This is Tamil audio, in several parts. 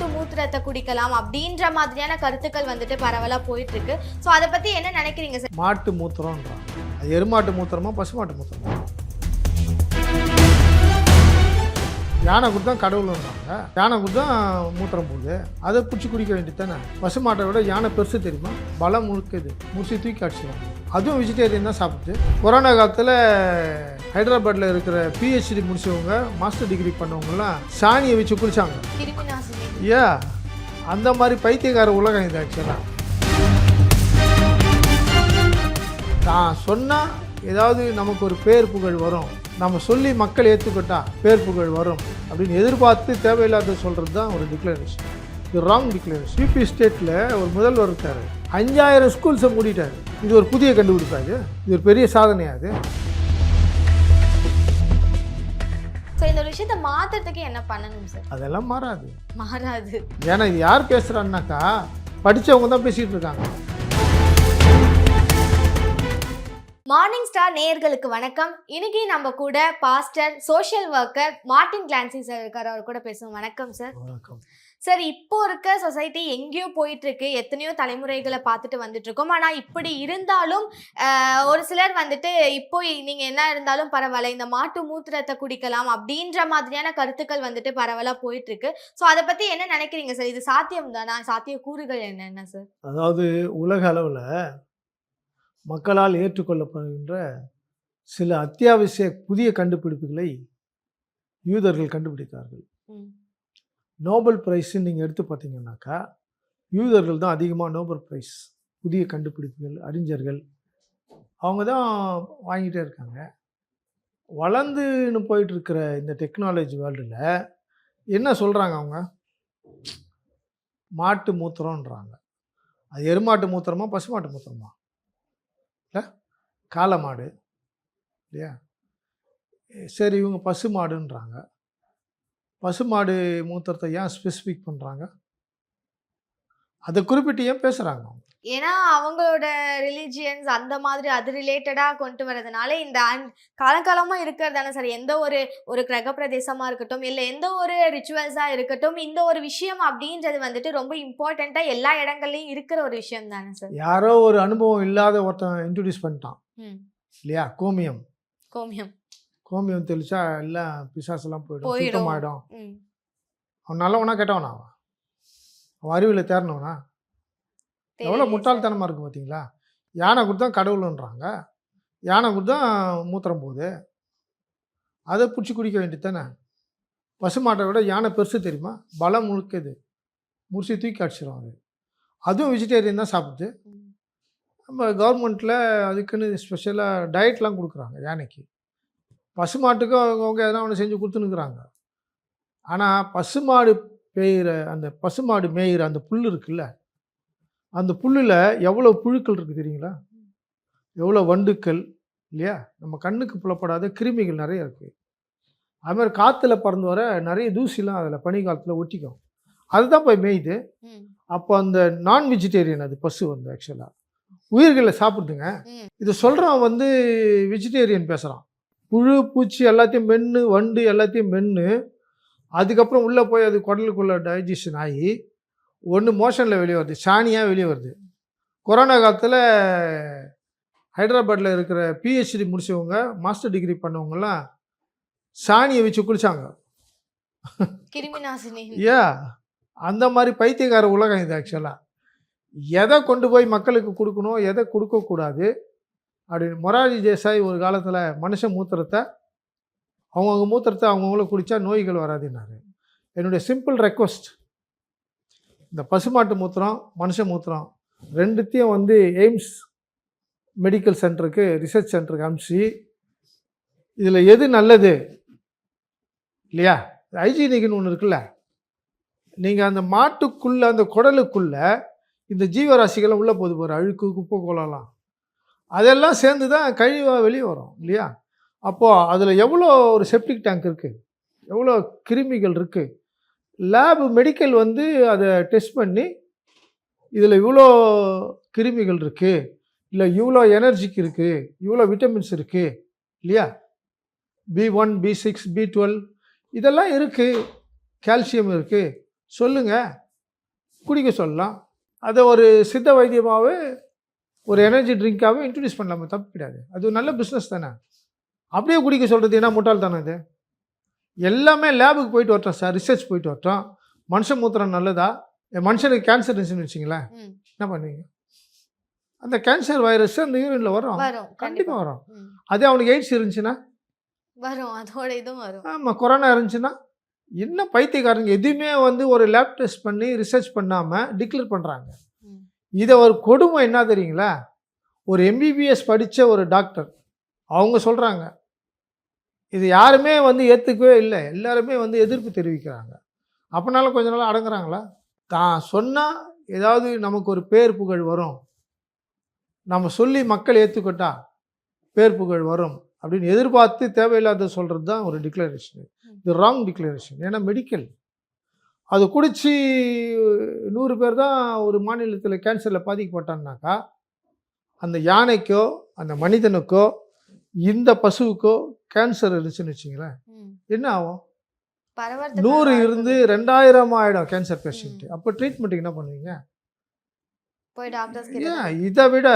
மாட்டு மூத்திரத்தை குடிக்கலாம் அப்படின்ற மாதிரியான கருத்துக்கள் வந்துட்டு பரவலா போயிட்டு இருக்கு ஸோ அதை பத்தி என்ன நினைக்கிறீங்க சார்? மாட்டு மூத்திரம்ன்றாங்க. அது எருமாட்டு மூத்திரமா பசுமாட்டு மூத்திரமா? யானை கொடுத்தா கடவுள்ன்றாங்க. யானை கொடுத்தா மூத்திரம் போகுது அதை பிடிச்சி குடிக்க வேண்டியது தானே பசுமாட்டை விட யானை பெருசு தெரியுமா? பலம் முழுக்குது. முடிச்சு தூக்கி அடிச்சிடும் அதுவும் வெஜிடேரியன் தான் சாப்பிட்டு கொரோனா காலத்தில் ஹைதராபாத்தில் இருக்கிற பிஹெச்டி முடிச்சவங்க மாஸ்டர் டிகிரி பண்ணவங்கலாம் சாணியை வச்சு குளிச்சாங்க கிருமி ஏ அந்த மாதிரி பைத்தியக்கார உலகம் இது ஆக்சுவலாக தான் சொன்னால் ஏதாவது நமக்கு ஒரு பேர் புகழ் வரும். நம்ம சொல்லி மக்கள் ஏற்றுக்கிட்டா பேர் புகழ் வரும் அப்படின்னு எதிர்பார்த்து தேவையில்லாத சொல்கிறது தான் ஒரு டிக்ளரேஷன் இது ராங் டிக்ளரேஷன் யூபி ஸ்டேட்டில் ஒரு முதல்வர் இருக்கார். அஞ்சாயிரம் ஸ்கூல்ஸை மூடிட்டார். இது ஒரு புதிய கண்டுபிடிப்பாது இது? ஒரு பெரிய சாதனையாது ஸோ இந்த ஒரு விஷயத்த மாத்துறதுக்கு என்ன பண்ணணும் சார் அதெல்லாம் மாறாது. மாறாது. ஏன்னா இது யார் பேசுகிறான்னாக்கா படித்தவங்க தான் பேசிகிட்டு இருக்காங்க. மார்னிங் ஸ்டார் நேயர்களுக்கு வணக்கம். இன்னைக்கு நம்ம கூட pastor social worker Martin Clancy sir இருக்கார். அவர் கூட பேசுவோம். வணக்கம் சார் வணக்கம். சார் இப்போ இருக்க சொசைட்டி எங்கேயோ போயிட்டு இருக்கு எத்தனையோ தலைமுறைகளை பார்த்துட்டு வந்துட்டு இருக்கோம் ஆனா இப்படி இருந்தாலும் ஒரு சிலர் வந்துட்டு இப்போ நீங்க என்ன இருந்தாலும் பரவாயில்ல. இந்த மாட்டு மூத்திரத்தை குடிக்கலாம் அப்படின்ற மாதிரியான கருத்துக்கள் வந்துட்டு பரவலா போயிட்டு இருக்கு ஸோ அதை பத்தி என்ன நினைக்கிறீங்க சார் இது சாத்தியம் தானா சாத்திய கூறுகள் என்னென்ன சார் அதாவது உலக அளவில் மக்களால் ஏற்றுக்கொள்ளப்படுகின்ற சில அத்தியாவசிய புதிய கண்டுபிடிப்புகளை யூதர்கள் கண்டுபிடித்தார்கள். நோபல் பிரைஸ்ன்னு நீங்கள் எடுத்து பார்த்தீங்கன்னாக்கா யூதர்கள் தான் அதிகமாக நோபல் பிரைஸ் புதிய கண்டுபிடிப்புகள் அறிஞர்கள் அவங்க தான் வாங்கிட்டே இருக்காங்க. வளர்ந்துன்னு போயிட்டு இருக்கிற இந்த டெக்னாலஜி வேர்ல்டில் என்ன சொல்கிறாங்க அவங்க? மாட்டு மூத்திரம்ன்றாங்க. அது எருமாட்டு மூத்திரமா பசுமாட்டு மூத்திரமா? இல்லை? காளை மாடு இல்லையா? சரி இவங்க பசு மாடுன்றாங்க. பசு மாடு மூத்திரத்தை ஏன் ஸ்பெசிஃபிக் பண்ணுறாங்க அதை குறிப்பிட்டு ஏன் பேசுகிறாங்க அவங்க? ஏன்னா அவங்களோட ரிலிஜியன்ஸ் அந்த மாதிரி அது ரிலேட்டடா கொண்டு வரதுனால இந்த அன்- காலங்காலமா இருக்கிறது தானே சார் எந்த ஒரு ஒரு கிரக பிரதேசமா இருக்கட்டும் இல்ல எந்த ஒரு ரிச்சுவல்ஸா இருக்கட்டும் இந்த ஒரு விஷயம் அப்படின்றது வந்துட்டு ரொம்ப இம்பார்ட்டண்டா எல்லா இடங்கள்லயும் இருக்கிற ஒரு விஷயம் தானே சார்? யாரோ ஒரு அனுபவம் இல்லாத ஒருத்தன் இன்ட்ரடியூஸ் பண்ணிட்டான். இல்லையா? கோமியம். கோமியம். கோமியம் தெளிச்சா எல்லாம் பிசாசெல்லாம் போயிடும் போயிடும். சுத்தமாயிடும். அவன் நல்லவனா கெட்டவனா? அவன் அறிவில் தேர்னவனா எவ்வளோ முட்டாள்தனமாக இருக்குது பார்த்தீங்களா? யானை கொடுத்தா கடவுளுன்றாங்க. யானை கொடுத்தா மூத்திரம் போகுது. அதை பிடிச்சி குடிக்க வேண்டியது தானே? பசுமாட்டை விட யானை பெருசு தெரியுமா? பலம் முழுக்குது. முடிச்சு தூக்கி அடிச்சிடும் அது. அதுவும் வெஜிடேரியன் தான் சாப்பிடுது. நம்ம கவர்மெண்ட்டில் அதுக்குன்னு ஸ்பெஷலாக டயட்லாம் கொடுக்குறாங்க யானைக்கு. பசுமாட்டுக்கும் அவங்கவுங்க எதனா ஒன்று செஞ்சு கொடுத்துனுக்குறாங்க ஆனால் பசுமாடு பெய்கிற அந்த பசுமாடு மேயிற அந்த புல் இருக்குல்ல அந்த புல்லில் எவ்வளோ புழுக்கள் இருக்குது தெரியுங்களா? எவ்வளோ வண்டுக்கள் இல்லையா? நம்ம கண்ணுக்கு புலப்படாத கிருமிகள் நிறைய இருக்குது அது மாதிரி காற்றுல பறந்து வர நிறைய தூசிலாம் அதில் பனி காலத்தில் ஒட்டிக்கும். அதுதான் போய் மேயுது. அப்போ அந்த நான் வெஜிடேரியன் அது பசு வந்து ஆக்சுவலாக உயிர்களை சாப்பிடுதுங்க. இது சொல்கிறவன் வந்து வெஜிடேரியன் பேசுகிறான் புழு பூச்சி எல்லாத்தையும் மென்று வண்டு எல்லாத்தையும் மென்று அதுக்கப்புறம் உள்ளே போய் அது குடலுக்குள்ளே டைஜஷன் ஆகி ஒன்று மோஷனில் வெளியே வருது சாணியாக வெளியே வருது கொரோனா காலத்தில் ஹைதராபாத்தில் இருக்கிற பிஹெச்டி முடிச்சவங்க மாஸ்டர் டிகிரி பண்ணவங்கலாம் சாணியை வச்சு குளிச்சாங்க. ஏ அந்த மாதிரி பைத்தியக்கார உலகம் இது ஆக்சுவலாக எதை கொண்டு போய் மக்களுக்கு கொடுக்கணும் எதை கொடுக்கக்கூடாது அப்படின்னு மொராஜி தேசாய் ஒரு காலத்தில் மனுஷ மூத்திரத்தை அவங்கவுங்க மூத்திரத்தை அவங்கவுங்கள குடித்தா நோய்கள் வராதுன்னாரு. என்னுடைய சிம்பிள் ரெக்வஸ்ட் இந்த பசுமாட்டு மூத்திரம் மனுஷ மூத்திரம் ரெண்டுத்தையும் வந்து எய்ம்ஸ் மெடிக்கல் சென்டருக்கு ரிசர்ச் சென்டருக்கு அனுப்பிச்சு இதில் எது நல்லது? இல்லையா? ஹைஜீனிக்னு ஒன்று இருக்குல்ல? நீங்கள் அந்த மாட்டுக்குள்ளே அந்த குடலுக்குள்ளே இந்த ஜீவராசிகளை உள்ளே போகுது போகிற அழுக்கு குப்பை கோலம்லாம் அதெல்லாம் சேர்ந்து தான் கழிவாக வெளியே வரும் இல்லையா? அப்போது அதில் எவ்வளோ ஒரு செப்டிக் டேங்க் இருக்குது எவ்வளோ கிருமிகள் இருக்குது லேபு மெடிக்கல் வந்து அதை டெஸ்ட் பண்ணி இதில் இவ்வளோ கிருமிகள் இருக்குது இல்லை இவ்வளோ எனர்ஜிக்கு இருக்குது இவ்வளோ விட்டமின்ஸ் இருக்குது இல்லையா? B one B six B twelve இதெல்லாம் இருக்குது கால்சியம் இருக்குது சொல்லுங்கள் குடிக்க சொல்லலாம். அதை ஒரு சித்த வைத்தியமாகவே ஒரு எனர்ஜி ட்ரிங்காகவே இன்ட்ரடியூஸ் பண்ணலாமா தப்பு கிடையாது அது நல்ல பிஸ்னஸ் தானே? அப்படியே குடிக்க சொல்கிறது என்ன முட்டாள்தானே இது? எல்லாமே லேபுக்கு போயிட்டு வரட்டும் சார் ரிசர்ச் போயிட்டு வரட்டும். மனுஷன் மூத்திரம் நல்லதா? என் மனுஷனுக்கு கேன்சர் இருந்துச்சுன்னு வச்சிங்களேன். என்ன பண்ணுவீங்க? அந்த கேன்சர் வைரஸ் அந்த யூரின்ல வரும். கண்டிப்பாக கண்டிப்பா. வரும். அதே அவனுக்கு எய்ட்ஸ் இருந்துச்சுன்னா? வரும் அதோட இதுவும் வரும். ஆமாம் கொரோனா இருந்துச்சுன்னா? என்ன பைத்தியக்காரங்க? எதுவுமே வந்து ஒரு லேப் டெஸ்ட் பண்ணி ரிசர்ச் பண்ணாமல் டிக்ளேர் பண்ணுறாங்க. இதை ஒரு கொடுமை என்ன தெரியுங்களா? ஒரு எம்பிபிஎஸ் படித்த ஒரு டாக்டர் அவங்க சொல்கிறாங்க இது யாருமே வந்து ஏற்றுக்கவே இல்லை. எல்லாருமே வந்து எதிர்ப்பு தெரிவிக்கிறாங்க. அப்போனாலும் கொஞ்ச நாள் அடங்குறாங்களா? தான் சொன்னால் ஏதாவது நமக்கு ஒரு பேர் புகழ் வரும். நம்ம சொல்லி மக்கள் ஏற்றுக்கிட்டா பேர் புகழ் வரும் அப்படின்னு எதிர்பார்த்து தேவையில்லாத சொல்கிறது தான் ஒரு டிக்ளரேஷன் இது ராங் டிக்ளரேஷன் ஏன்னா மெடிக்கல் அது குடிச்சு நூறு பேர் தான் ஒரு மாநிலத்தில் கேன்சரில் பாதிக்கப்பட்டான்னாக்கா அந்த யானைக்கோ அந்த மனிதனுக்கோ இந்த பசுவுக்கோ கேன்சர் இருந்துச்சுன்னு வச்சுங்களேன். என்ன ஆகும்? நூறு இருந்து. ரெண்டாயிரம் ஆகிடும் கேன்சர் பேஷண்ட் அப்போ ட்ரீட்மெண்ட்டுக்கு என்ன பண்ணுவீங்க? இதை விட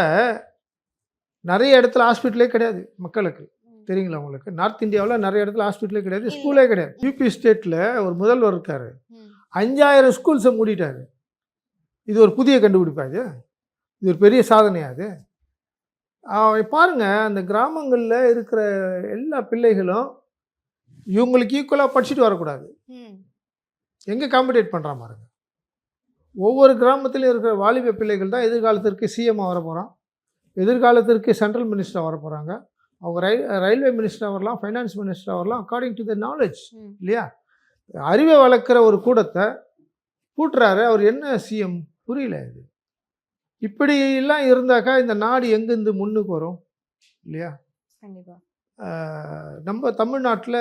நிறைய இடத்துல ஹாஸ்பிட்டலே கிடையாது மக்களுக்கு. தெரியுங்களா உங்களுக்கு? நார்த் இந்தியாவில் நிறைய இடத்துல ஹாஸ்பிட்டலே கிடையாது. ஸ்கூலே கிடையாது. யூபி ஸ்டேட்டில் ஒரு முதல்வர் இருக்காரு. அஞ்சாயிரம் ஸ்கூல்ஸை மூடிட்டாரு. இது ஒரு புதிய கண்டுபிடிப்பா இது? இது ஒரு பெரிய சாதனையா அது அவன் பாருங்க அந்த கிராமங்களில் இருக்கிற எல்லா பிள்ளைகளும் இவங்களுக்கு ஈக்குவலாக படிச்சுட்டு வரக்கூடாது. ம். எங்கே காம்படேட் பண்ணுறான் பாருங்க. ஒவ்வொரு கிராமத்திலையும் இருக்கிற வாலிப பிள்ளைகள் தான் எதிர்காலத்திற்கு சிஎம் வர போகிறான் எதிர்காலத்திற்கு சென்ட்ரல் மினிஸ்டர் வர போகிறாங்க அவங்க ரயில் ரயில்வே மினிஸ்டர் வரலாம் ஃபைனான்ஸ் மினிஸ்டர் வரலாம் அக்கார்டிங் டு த நாலேஜ். இல்லையா? அறிவை வளர்க்குற ஒரு கூடத்தை பூட்டுறாரு. அவர் என்ன சிஎம் புரியல இது. இப்படிலாம் இருந்தாக்கா இந்த நாடு எங்கேருந்து முன்னுக்கு வரும்? இல்லையா? நம்ம தமிழ்நாட்டில்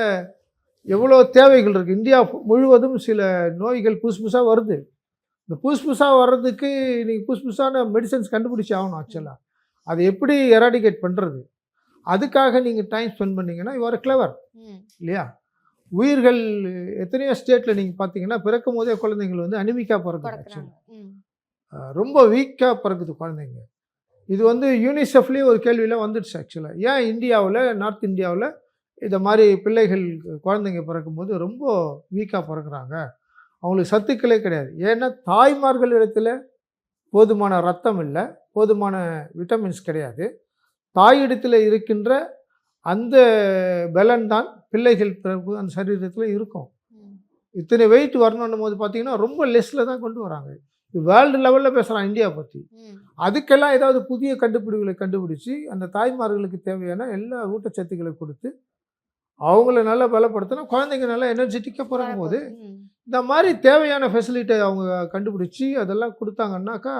எவ்வளோ தேவைகள் இருக்குது இந்தியா முழுவதும் சில நோய்கள் புதுசு புதுசாக வருது. இந்த புதுசு புதுசாக வர்றதுக்கு நீங்கள் புதுசு புதுசான மெடிசன்ஸ் கண்டுபிடிச்சி ஆகணும் ஆக்சுவலாக அதை எப்படி எராடிகேட் பண்ணுறது அதுக்காக நீங்கள் டைம் ஸ்பெண்ட் பண்ணீங்கன்னா யுவர் கிளவர். இல்லையா? உயிர்கள் எத்தனையோ ஸ்டேட்டில் நீங்கள் பார்த்தீங்கன்னா பிறக்கும் போதே குழந்தைங்கள் வந்து அனிமிக்காக கொடுக்குறாங்க ஆக்சுவலாக. ரொம்ப வீக்காக பிறக்குது குழந்தைங்க. இது வந்து யூனிசெஃப்லேயே ஒரு கேள்வியெல்லாம் வந்துடுச்சு ஆக்சுவலாக ஏன் இந்தியாவில் நார்த் இந்தியாவில் இந்த மாதிரி பிள்ளைகள் குழந்தைங்க பிறக்கும்போது ரொம்ப வீக்காக பிறக்குறாங்க? அவங்களுக்கு சத்துக்களே கிடையாது. ஏன்னா தாய்மார்கள் இடத்துல போதுமான ரத்தம் இல்லை போதுமான விட்டமின்ஸ் கிடையாது. தாயிடத்தில் இருக்கின்ற அந்த பலன் தான் பிள்ளைகள் பிறப்பு அந்த சரீரத்தில் இருக்கும். இத்தனை வெயிட் வரணுன்னும் போது பார்த்தீங்கன்னா ரொம்ப லெஸ்ஸில் தான் கொண்டு வராங்க. இது வேர்ல்டு லெவலில் பேசுகிறான் இந்தியா பற்றி. அதுக்கெல்லாம் ஏதாவது புதிய கண்டுபிடிப்புகளை கண்டுபிடிச்சி அந்த தாய்மார்களுக்கு தேவையான எல்லா ஊட்டச்சத்துக்களை கொடுத்து அவங்கள நல்லா பலப்படுத்தினா குழந்தைங்க நல்லா எனர்ஜெட்டிக்காக பிறக்கும் போது. இந்த மாதிரி தேவையான ஃபெசிலிட்டி அவங்க கண்டுபிடிச்சி அதெல்லாம் கொடுத்தாங்கன்னாக்கா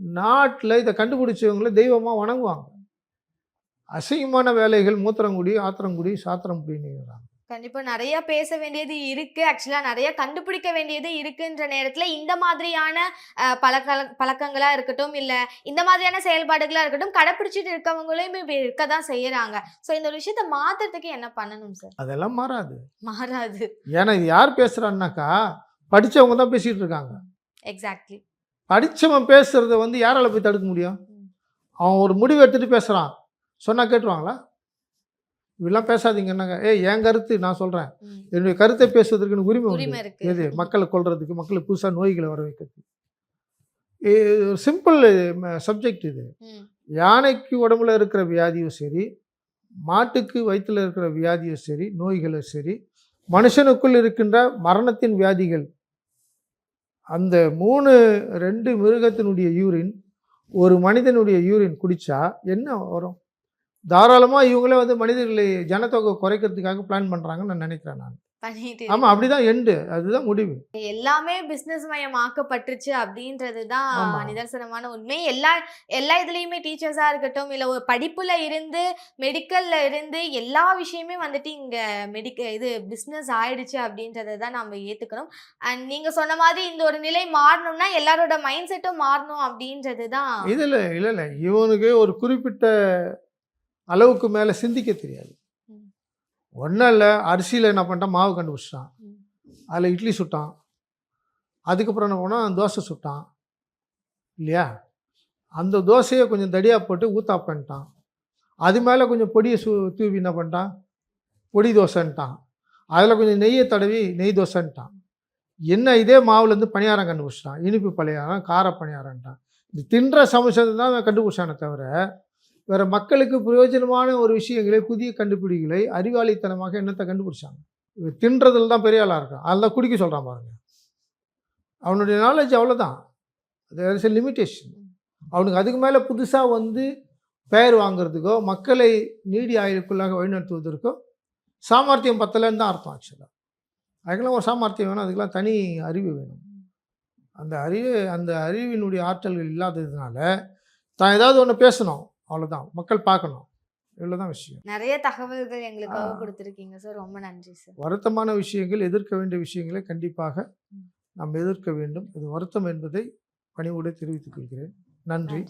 நாட்டில் இதை கண்டுபிடிச்சவங்கள தெய்வமாக வணங்குவாங்க அசிங்கமான வேலைகள் மூத்திரங்குடி ஆத்திரங்குடி சாத்திரங்குடின்னு கண்டிப்பா நிறைய பேச வேண்டியது இருக்கு. ஆக்சுவலா நிறைய கண்டுபிடிக்க வேண்டியது இருக்குன்ற நேரத்துல இந்த மாதிரியான பழக்க பழக்கங்களா இருக்கட்டும் இல்ல இந்த மாதிரியான செயல்பாடுகளா இருக்கட்டும் கடைபிடிச்சிட்டு இருக்கவங்களையும் இப்ப இருக்கதான் செய்யறாங்க. சோ இந்த ஒரு விஷயத்த மாத்துறதுக்கு என்ன பண்ணணும் சார் அதெல்லாம் மாறாது. மாறாது. ஏன்னா இது யார் பேசுகிறான்னாக்கா படித்தவங்க தான் பேசிகிட்டு இருக்காங்க. எக்ஸாக்ட்லி படித்தவன் பேசுகிறத வந்து யாரால போய் தடுக்க முடியும். அவன் ஒரு முடிவு எடுத்துகிட்டு பேசுகிறான் சொன்னால் கேட்டுருவாங்களா? இப்படிலாம் பேசாதீங்கன்னாங்க. ஏய் என் கருத்து நான் சொல்கிறேன் என்னுடைய கருத்தை பேசுவதற்கு எனக்கு உரிமை உரிமை உண்டு. இருக்கு. எது மக்களை கொல்றதுக்கு மக்களுக்கு புதுசாக நோய்களை வர வைக்கிறதுக்கு. சிம்பிள் சப்ஜெக்ட் இது. யானைக்கு உடம்புல இருக்கிற வியாதியும் சரி மாட்டுக்கு வயிற்றுல இருக்கிற வியாதியும் சரி நோய்களும் சரி மனுஷனுக்குள் இருக்கின்ற மரணத்தின் வியாதிகள் அந்த மூணு ரெண்டு மிருகத்தினுடைய யூரின் ஒரு மனிதனுடைய யூரின் குடிச்சா என்ன வரும்? தாராளமாக இவங்களே வந்து மனிதர்களை ஜனத்தொகை குறைக்கிறதுக்காக பிளான் பண்ணுறாங்கன்னு நான் நினைக்கிறேன் நான். ஆமாம் அப்படிதான் எண்டு அதுதான் முடிவு. எல்லாமே பிசினஸ் மயம் ஆக்கப்பட்டுருச்சு அப்படின்றது தான் ஆமா. நிதர்சனமான உண்மை. எல்லா எல்லா இதுலயுமே டீச்சர்ஸா இருக்கட்டும் இல்ல ஒரு படிப்புல இருந்து மெடிக்கல்ல இருந்து எல்லா விஷயமே வந்துட்டு இங்க மெடிக்க இது பிசினஸ் ஆயிடுச்சு அப்படின்றத தான் நம்ம ஏத்துக்கணும். அண்ட் நீங்க சொன்ன மாதிரி இந்த ஒரு நிலை மாறணும்னா எல்லாரோட மைண்ட் செட்டும் மாறணும் அப்படின்றது தான் இதில் இல்லை இல்லை. இவனுக்கு ஒரு குறிப்பிட்ட அளவுக்கு மேலே சிந்திக்க தெரியாது. ஒன்றும் இல்லை அரிசியில் என்ன பண்ணிட்டான்? மாவு கண்டுபிடிச்சிட்டான். அதில் இட்லி சுட்டான். அதுக்கப்புறம் என்ன பண்ணான்? தோசை சுட்டான். இல்லையா? அந்த தோசையை கொஞ்சம் தடியாக போட்டு ஊத்தா பண்ணிட்டான். அது மேலே கொஞ்சம் பொடியை சு தூவி என்ன பண்ணிட்டான்? பொடி தோசைன்ட்டான். அதில் கொஞ்சம் நெய்யை தடவி நெய் தோசைன்ட்டான். என்ன இதே மாவுலேருந்து பணியாரம் கண்டுபிடிச்சிட்டான். இனிப்பு பணியாரம் கார பணியாரம்ட்டான். இது தின்ற சமைச்சது தான் கண்டுபிடிச்சானே தவிர வேறு மக்களுக்கு பிரயோஜனமான ஒரு விஷயங்களை புதிய கண்டுபிடிகளை அறிவாளித்தனமாக என்னத்தை கண்டுபிடிச்சாங்க? தின்றதில் தின்றதுல தான் பெரிய ஆளாக இருக்கான் அதில் குடிக்க சொல்கிறான் பாருங்க. அவனுடைய நாலேஜ் அவ்வளோதான் தேர் இஸ் எ லிமிட்டேஷன் அவனுக்கு அதுக்கு மேலே புதுசாக வந்து பெயர் வாங்குறதுக்கோ மக்களை நீடி ஆயுளுக்குள்ளாக வழிநடத்துவதற்கோ சாமர்த்தியம் பத்தலைன்னு தான் அர்த்தம் ஆக்சுவலாக அதுக்கெல்லாம் ஒரு சாமர்த்தியம் வேணும். அதுக்கெல்லாம் தனி அறிவு வேணும். அந்த அறிவு அந்த அறிவினுடைய ஆற்றல்கள் இல்லாததுனால தான் ஏதாவது ஒன்று பேசணும். அவ்வளோதான் மக்கள் பார்க்கணும். இவ்வளோதான் விஷயம். நிறைய தகவல்கள் எங்களுக்காக. கொடுத்துருக்கீங்க சார் ரொம்ப நன்றி சார் வருத்தமான விஷயங்கள் எதிர்க்க வேண்டிய விஷயங்களை கண்டிப்பாக நாம் எதிர்க்க வேண்டும். இது வருத்தம் என்பதை பணிவோடு தெரிவித்துக் கொள்கிறேன். நன்றி.